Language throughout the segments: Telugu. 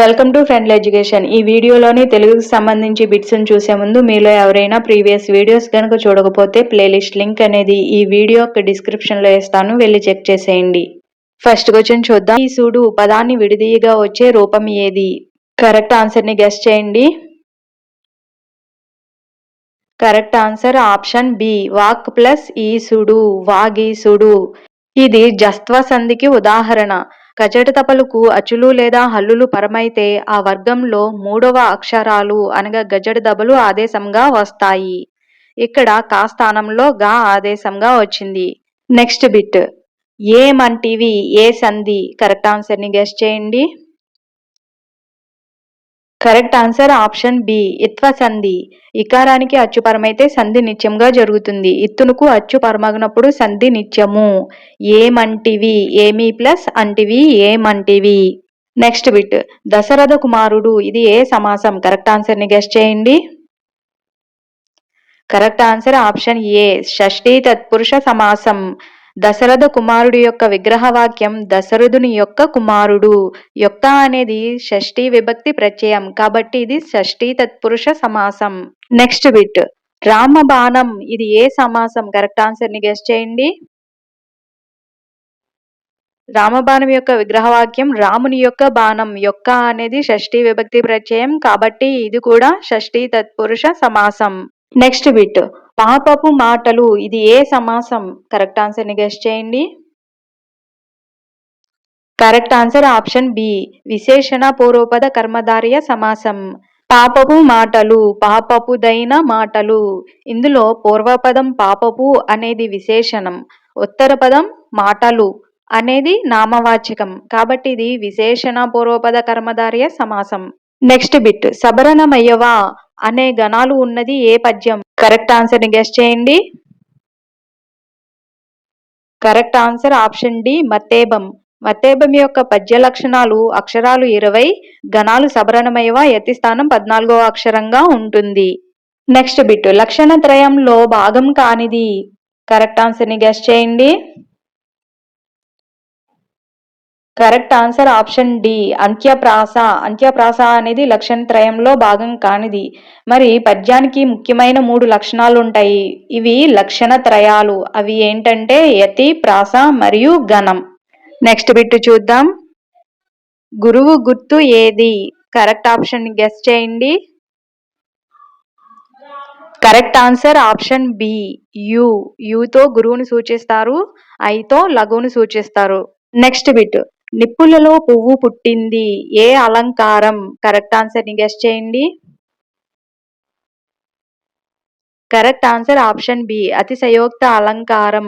Welcome to friendly education. ఈ వీడియోలోని తెలుగుకు సంబంధించి బిట్స్ చూసే ముందు మీలో ఎవరైనా ప్రీవియస్ వీడియోస్ కనుక చూడకపోతే ప్లేలిస్ట్ లింక్ అనేది ఈ వీడియో యొక్క డిస్క్రిప్షన్లో ఇస్తాను. వెళ్ళి చెక్ చేసేయండి. ఫస్ట్ క్వశ్చన్ చూద్దాం. ఈ సూడు పదాన్ని విడిదీయగా వచ్చే రూపం ఏది? కరెక్ట్ ఆన్సర్ని గెస్ట్ చేయండి. కరెక్ట్ ఆన్సర్ ఆప్షన్ బి వాక్ ప్లస్ ఈసుడు వాగీసుడు ఇది జస్త్వ సంధికి ఉదాహరణ. కచట తపలుకు అచులు లేదా హల్లులు పరమైతే ఆ వర్గంలో మూడవ అక్షరాలు అనగా గజడ దబలు ఆదేశంగా వస్తాయి. ఇక్కడ కా స్థానంలో గా ఆదేశంగా వచ్చింది. Next bit. ఏమంటివి? ఏ సంధి? కరెక్ట్ ఆన్సర్ని గెస్ట్ చేయండి. Correct answer option B. ఇత్వ సంధి. ఇకారానికి అచ్చు పరమైతే సంధి నిత్యంగా జరుగుతుంది. ఇత్తునుకు అచ్చు పరమగినప్పుడు సంధి నిత్యము. ఏమంటివి? ఏమి ప్లస్ అంటివి ఏమంటివి? Next bit. దశరథ కుమారుడు. ఇది ఏ సమాసం? కరెక్ట్ ఆన్సర్ని గెస్ట్ చేయండి. Correct answer option A. Shashthi తత్పురుష సమాసం. దశరథ కుమారుడు యొక్క విగ్రహవాక్యం దశరథుని యొక్క కుమారుడు. యొక్క అనేది షష్ఠీ విభక్తి ప్రత్యయం. కాబట్టి ఇది షష్ఠీ తత్పురుష సమాసం. Next bit. రామ బాణం ఇది ఏ సమాసం? కరెక్ట్ ఆన్సర్ని గెస్ట్ చేయండి. రామబాణం యొక్క విగ్రహవాక్యం రాముని యొక్క బాణం. యొక్క అనేది షష్ఠీ విభక్తి ప్రత్యయం. కాబట్టి ఇది కూడా షష్ఠీ తత్పురుష సమాసం. Next bit. పాపపు మాటలు ఇది ఏ సమాసం? కరెక్ట్ ఆన్సర్ని గెస్ట్ చేయండి. కరెక్ట్ ఆన్సర్ ఆప్షన్ బి విశేషణ పూర్వపద కర్మధార్య సమాసం. పాపపు మాటలు పాపపుదైన మాటలు. ఇందులో పూర్వపదం పాపపు అనేది విశేషణం ఉత్తర పదం మాటలు అనేది నామవాచకం. కాబట్టి ఇది విశేషణ పూర్వపద కర్మధార్య సమాసం. నెక్స్ట్ బిట్ సబరణమయ్యవా? అనే గణాలు ఉన్నది ఏ పద్యం? కరెక్ట్ ఆన్సర్ని గెస్ట్ చేయండి. కరెక్ట్ ఆన్సర్ ఆప్షన్ డి మతేబం మతేబం యొక్క పద్య లక్షణాలు అక్షరాలు ఇరవై గణాలు సబరణమయ్యవ యతిస్థానం పద్నాలుగో అక్షరంగా ఉంటుంది. నెక్స్ట్ బిట్ లక్షణ త్రయంలో భాగం కానిది. కరెక్ట్ ఆన్సర్ని గెస్ట్ చేయండి. Correct answer option D. అంత్యప్రాస. అంత్యప్రాస అనేది లక్షణ త్రయంలో భాగం కానిది. మరి పద్యానికి ముఖ్యమైన మూడు లక్షణాలు ఉంటాయి ఇవి లక్షణ త్రయాలు అవి ఏంటంటే యతి ప్రాస మరియు గణం నెక్స్ట్ బిట్ చూద్దాం. గురువు గుర్తు ఏది? కరెక్ట్ ఆప్షన్ గెస్ చేయండి. Correct answer option B. U. యుతో గురువుని సూచిస్తారు. ఐతో లఘువుని సూచిస్తారు. నెక్స్ట్ బిట్ నిప్పులలో పువ్వు పుట్టింది. ఏ అలంకారం? కరెక్ట్ ఆన్సర్ని గెస్ట్ చేయండి. కరెక్ట్ ఆన్సర్ ఆప్షన్ బి అతిశయోక్త అలంకారం.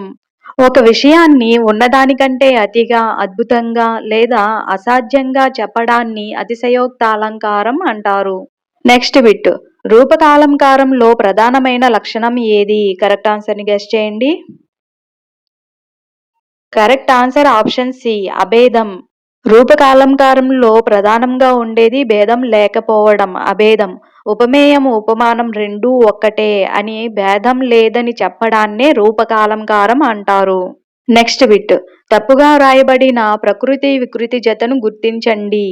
ఒక విషయాన్ని ఉన్నదానికంటే అతిగా అద్భుతంగా లేదా అసాధ్యంగా చెప్పడాన్ని అతిశయోక్త అలంకారం అంటారు. నెక్స్ట్ బిట్ రూపకాలంకారంలో ప్రధానమైన లక్షణం ఏది? కరెక్ట్ ఆన్సర్ని గెస్ట్ చేయండి. కరెక్ట్ ఆన్సర్ ఆప్షన్ సి అభేదం రూపకాలంకారంలో ప్రధానంగా ఉండేది భేదం లేకపోవడం అభేదం ఉపమేయం ఉపమానం రెండూ ఒక్కటే అని భేదం లేదని చెప్పడాన్నే రూపకాలంకారం అంటారు. నెక్స్ట్ బిట్ తప్పుగా వ్రాయబడిన ప్రకృతి వికృతి జతను గుర్తించండి.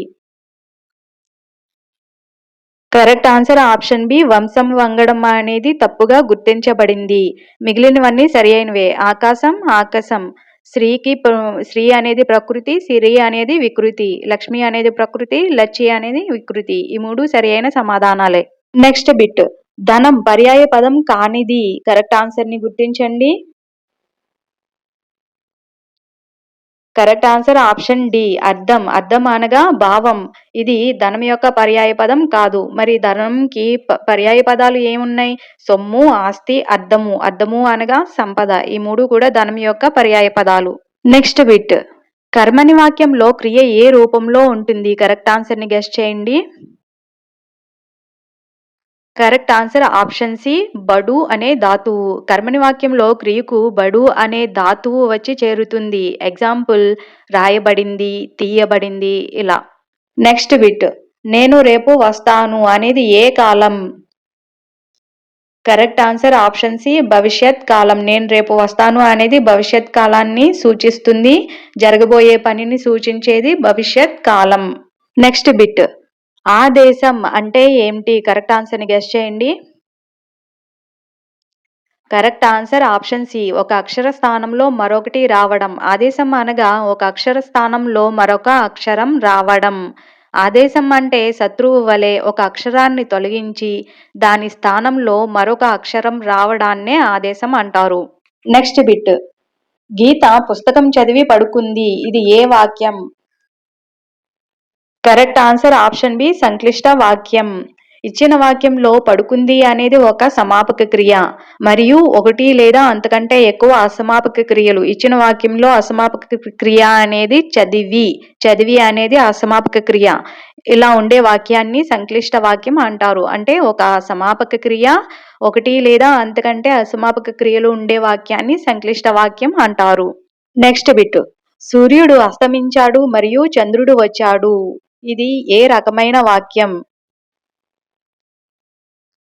కరెక్ట్ ఆన్సర్ ఆప్షన్ బి వంశం వంగడం అనేది తప్పుగా గుర్తించబడింది. మిగిలినవన్నీ సరి అయినవే. ఆకాశం ఆకాశం. స్త్రీకి స్త్రీ అనేది ప్రకృతి సిరి అనేది వికృతి లక్ష్మి అనేది ప్రకృతి లచ్చి అనేది వికృతి. ఈ మూడు సరియైన సమాధానాలే. Next bit. ధనం పర్యాయ పదం కానిది. కరెక్ట్ ఆన్సర్ని గుర్తించండి. Correct answer option D. అర్థం. అర్థం అనగా భావం. ఇది ధనం యొక్క పర్యాయ పదం కాదు. మరి ధనంకి పర్యాయ పదాలు ఏమున్నాయి? సొమ్ము ఆస్తి అర్థము. అర్థము అనగా సంపద. ఈ మూడు కూడా ధనం యొక్క పర్యాయ పదాలు. Next bit. కర్మని వాక్యంలో క్రియ ఏ రూపంలో ఉంటుంది? కరెక్ట్ ఆన్సర్ని గెస్ట్ చేయండి. కరెక్ట్ ఆన్సర్ ఆప్షన్ సి బడు అనే ధాతువు. కర్మని వాక్యంలో క్రియకు బడు అనే ధాతువు వచ్చి చేరుతుంది. ఎగ్జాంపుల్ రాయబడింది తీయబడింది ఇలా. నెక్స్ట్ బిట్ నేను రేపు వస్తాను అనేది ఏ కాలం? కరెక్ట్ ఆన్సర్ ఆప్షన్ సి భవిష్యత్ కాలం. నేను రేపు వస్తాను అనేది భవిష్యత్ కాలాన్ని సూచిస్తుంది. జరగబోయే పనిని సూచించేది భవిష్యత్ కాలం. నెక్స్ట్ బిట్ ఆదేశం అంటే ఏమిటి? కరెక్ట్ ఆన్సర్ని గెస్ట్ చేయండి. కరెక్ట్ ఆన్సర్ ఆప్షన్ సి ఒక అక్షర స్థానంలో మరొకటి రావడం. ఆదేశం అనగా ఒక అక్షర స్థానంలో మరొక అక్షరం రావడం. ఆదేశం అంటే శత్రువు వలె ఒక అక్షరాన్ని తొలగించి దాని స్థానంలో మరొక అక్షరం రావడాన్నే ఆదేశం అంటారు. నెక్స్ట్ బిట్ గీత పుస్తకం చదివి పడుకుంది. ఇది ఏ వాక్యం? కరెక్ట్ ఆన్సర్ ఆప్షన్ బి సంక్లిష్ట వాక్యం. ఇచ్చిన వాక్యంలో పడుకుంది అనేది ఒక సమాపక క్రియ. మరియు ఒకటి లేదా అంతకంటే ఎక్కువ అసమాపక క్రియలు. ఇచ్చిన వాక్యంలో అసమాపక క్రియ అనేది చదివి. చదివి అనేది అసమాపక క్రియ. ఇలా ఉండే వాక్యాన్ని సంక్లిష్ట వాక్యం అంటారు. అంటే ఒక సమాపక క్రియ ఒకటి లేదా అంతకంటే అసమాపక క్రియలు ఉండే వాక్యాన్ని సంక్లిష్ట వాక్యం అంటారు. Next bit. సూర్యుడు అస్తమించాడు మరియు చంద్రుడు వచ్చాడు. ఇది ఏ రకమైన వాక్యం?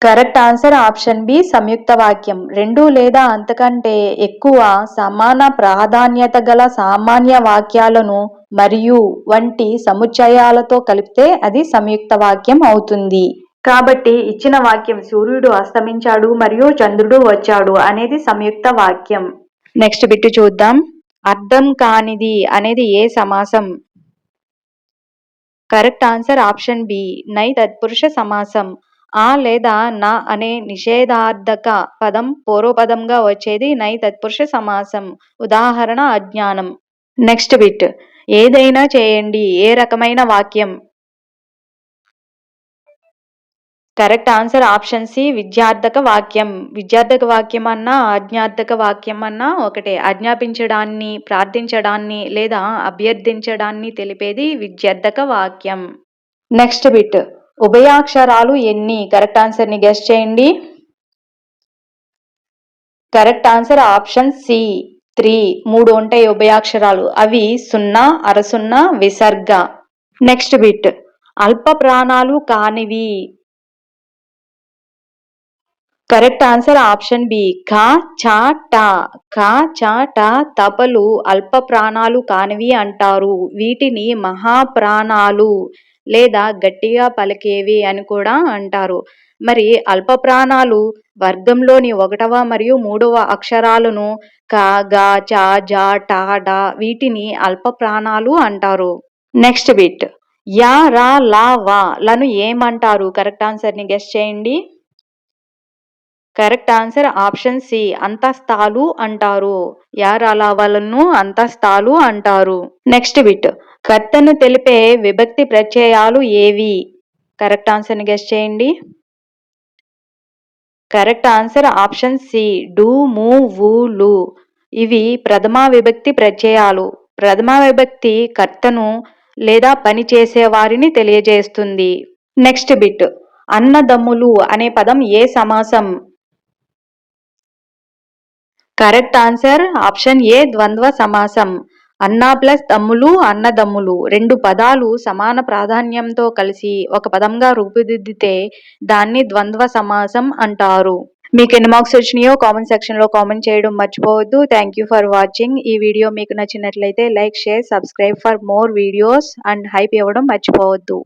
కరెక్ట్ ఆన్సర్ ఆప్షన్ బి సంయుక్త వాక్యం. రెండు లేదా అంతకంటే ఎక్కువ సమాన ప్రాధాన్యత గల సామాన్య వాక్యాలను మరియు వంటి సముచ్చయాలతో కలిపితే అది సంయుక్త వాక్యం అవుతుంది. కాబట్టి ఇచ్చిన వాక్యం సూర్యుడు అస్తమించాడు మరియు చంద్రుడు వచ్చాడు అనేది సంయుక్త వాక్యం. నెక్స్ట్ బిట్టు చూద్దాం. అర్థం కానిది అనేది ఏ సమాసం? Correct answer option B. నై తత్పురుష సమాసం. ఆ లేదా నా అనే నిషేధార్థక పదం పూర్వపదంగా వచ్చేది నై తత్పురుష సమాసం. ఉదాహరణ అజ్ఞానం. Next bit. ఏదైనా చేయండి. ఏ రకమైన వాక్యం? కరెక్ట్ ఆన్సర్ ఆప్షన్ సి విద్యార్థక వాక్యం. విద్యార్థక వాక్యం అన్నా ఆజ్ఞార్థక వాక్యం అన్నా ఒకటే. ఆజ్ఞాపించడాన్ని ప్రార్థించడాన్ని లేదా అభ్యర్థించడాన్ని తెలిపేది విద్యార్థక వాక్యం. Next bit. ఉభయాక్షరాలు ఎన్ని? కరెక్ట్ ఆన్సర్ని గెస్ట్ చేయండి. Correct answer option C. Three. మూడు ఉంటాయి ఉభయాక్షరాలు. అవి సున్నా అరసున్నా విసర్గ. Next bit. అల్ప ప్రాణాలు కానివి. కరెక్ట్ ఆన్సర్ ఆప్షన్ బి ఖా చా టా. ఖా చా టా తపలు అల్ప ప్రాణాలు కానివి అంటారు. వీటిని మహాప్రాణాలు లేదా గట్టిగా పలికేవి అని కూడా అంటారు. మరి అల్ప ప్రాణాలు వర్గంలోని ఒకటవ మరియు మూడవ అక్షరాలను క గ చ జ ట డా వీటిని అల్ప ప్రాణాలు అంటారు. Next bit. యా రా లా వా లను ఏమంటారు? కరెక్ట్ ఆన్సర్ని గెస్ట్ చేయండి. Correct answer option C. అంతస్తాలు అంటారు. యారాలావలను అంతస్తాలు అంటారు. Next bit. కర్తను తెలిపే విభక్తి ప్రత్యయాలు ఏవి? కరెక్ట్ ఆన్సర్ని గెస్ట్ చేయండి. Correct answer option C. Do ము లు. ఇవి ప్రథమా విభక్తి ప్రత్యయాలు. ప్రథమా విభక్తి కర్తను లేదా పని చేసేవారిని తెలియజేస్తుంది. Next bit. అన్నదమ్ములు అనే పదం ఏ సమాసం? కరెక్ట్ ఆన్సర్ ఆప్షన్ ఏ ద్వంద్వ సమాసం. అన్న ప్లస్ తమ్ములు అన్నదమ్ములు రెండు పదాలు సమాన ప్రాధాన్యంతో కలిసి ఒక పదంగా రూపుదిద్దితే దాన్ని ద్వంద్వ సమాసం అంటారు. మీకు ఎన్ని మార్క్స్ వచ్చినాయో కామెంట్ సెక్షన్లో కామెంట్ చేయడం మర్చిపోవద్దు. థ్యాంక్ యూ ఫర్ వాచింగ్ ఈ వీడియో మీకు నచ్చినట్లయితే like share subscribe for more videos and hype ఇవ్వడం మర్చిపోవద్దు.